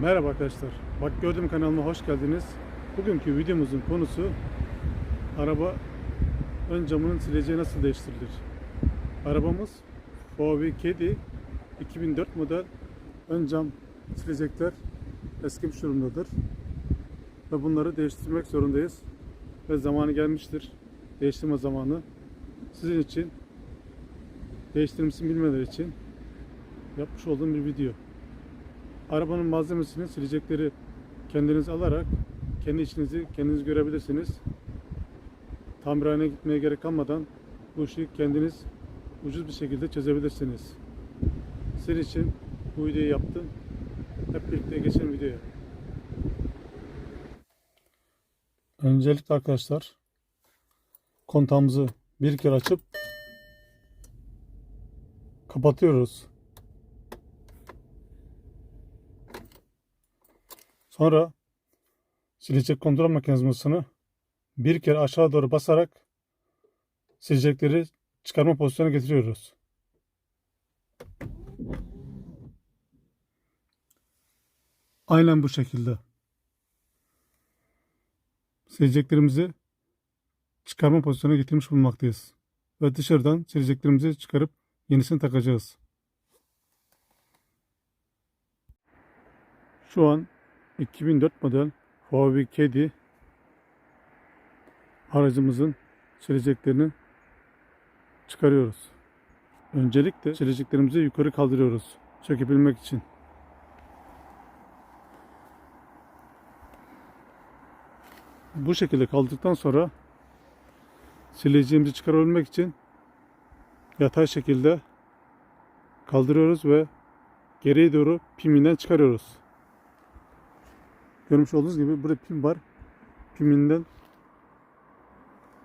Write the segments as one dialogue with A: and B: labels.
A: Merhaba arkadaşlar. Bak gördüm kanalıma hoş geldiniz. Bugünkü videomuzun konusu araba ön camının sileceği nasıl değiştirilir? Arabamız Huawei Kedi 2004 model ön cam silecekler eskimiş durumdadır. Ve bunları değiştirmek zorundayız. Ve zamanı gelmiştir. Değiştirme zamanı. Sizin için değiştirmesini bilmeleri için yapmış olduğum bir video. Arabanın malzemesini, silecekleri kendiniz alarak kendi işinizi kendiniz görebilirsiniz. Tamirhaneye gitmeye gerek kalmadan bu işi kendiniz ucuz bir şekilde çözebilirsiniz. Sizin için bu videoyu yaptım. Hep birlikte geçelim videoya. Öncelikle arkadaşlar kontağımızı bir kere açıp kapatıyoruz. Sonra silecek kontrol mekanizmasını bir kere aşağı doğru basarak silecekleri çıkarma pozisyonuna getiriyoruz. Aynen bu şekilde. Sileceklerimizi çıkarma pozisyonuna getirmiş bulunmaktayız. Ve dışarıdan sileceklerimizi çıkarıp yenisini takacağız. Şu an 2004 model Huawei Kedi aracımızın sileceklerini çıkarıyoruz. Öncelikle sileceklerimizi yukarı kaldırıyoruz çekebilmek için. Bu şekilde kaldırdıktan sonra sileceğimizi çıkarabilmek için yatay şekilde kaldırıyoruz ve geriye doğru piminden çıkarıyoruz. Görmüş olduğunuz gibi burada pim var. Piminden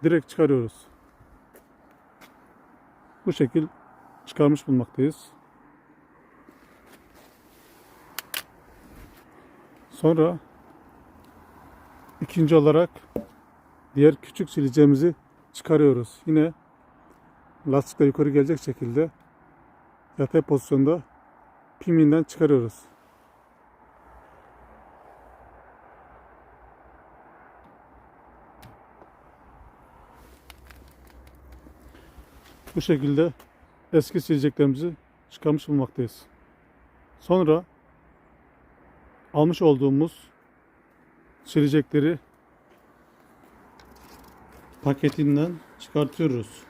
A: direkt çıkarıyoruz. Bu şekil çıkarmış bulmaktayız. Sonra ikinci olarak diğer küçük sileceğimizi çıkarıyoruz. Yine lastikle yukarı gelecek şekilde yatay pozisyonda piminden çıkarıyoruz. Bu şekilde eski sileceklerimizi çıkarmış bulmaktayız. Sonra almış olduğumuz silecekleri paketinden çıkartıyoruz.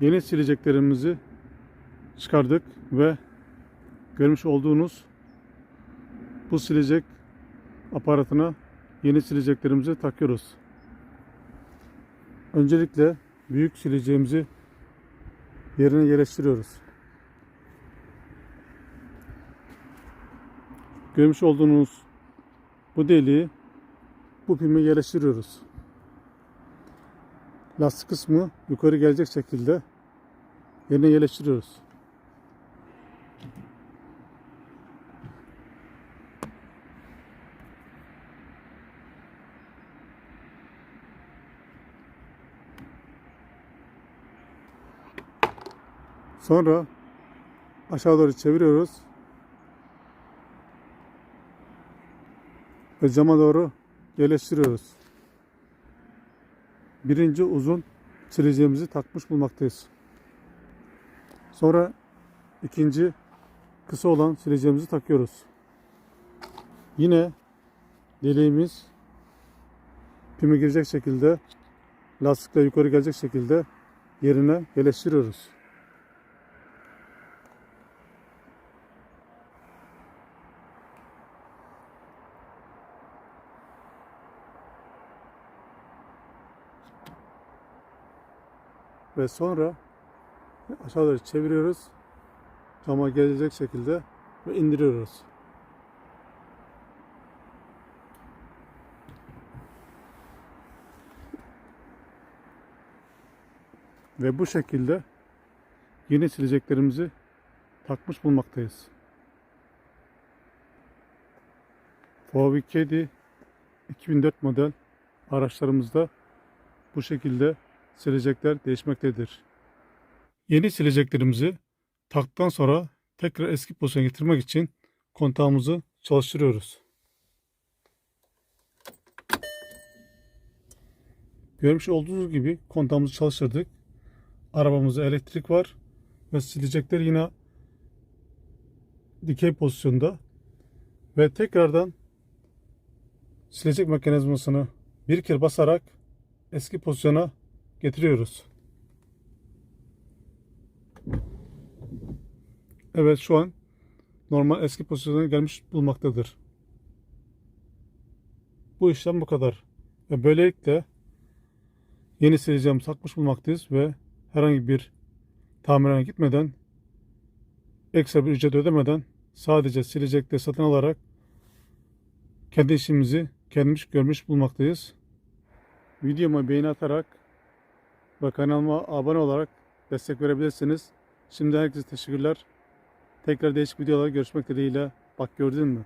A: Yeni sileceklerimizi çıkardık ve görmüş olduğunuz bu silecek aparatına yeni sileceklerimizi takıyoruz. Öncelikle büyük sileceğimizi yerine yerleştiriyoruz. Görmüş olduğunuz bu deliği bu pime yerleştiriyoruz. Lastik kısmı yukarı gelecek şekilde yerine yerleştiriyoruz. Sonra aşağı doğru çeviriyoruz. Ve cama doğru yerleştiriyoruz. Birinci uzun sileceğimizi takmış bulmaktayız. Sonra ikinci kısa olan sileceğimizi takıyoruz. Yine deliğimiz pime girecek şekilde lastikle yukarı gelecek şekilde yerine yerleştiriyoruz. Ve sonra aşağı doğru çeviriyoruz. Cama gelecek şekilde ve indiriyoruz. Ve bu şekilde yeni sileceklerimizi takmış bulmaktayız. Huawei Kedi 2004 model araçlarımızda bu şekilde silecekler değişmektedir. Yeni sileceklerimizi taktıktan sonra tekrar eski pozisyona getirmek için kontağımızı çalıştırıyoruz. Görmüş olduğunuz gibi kontağımızı çalıştırdık. Arabamızda elektrik var ve silecekler yine dikey pozisyonda ve tekrardan silecek mekanizmasını bir kere basarak eski pozisyona getiriyoruz. Evet şu an normal eski pozisyona gelmiş bulmaktadır. Bu işlem bu kadar. Ve böylelikle yeni sileceğimizi takmış bulmaktayız ve herhangi bir tamirhane gitmeden ekstra bir ücret ödemeden sadece silecekleri satın alarak kendi işimizi kendimiz görmüş bulmaktayız. Videoma beğeni atarak ve kanalıma abone olarak destek verebilirsiniz. Şimdi herkese teşekkürler. Tekrar değişik videolarda görüşmek dileğiyle. Bak gördün mü?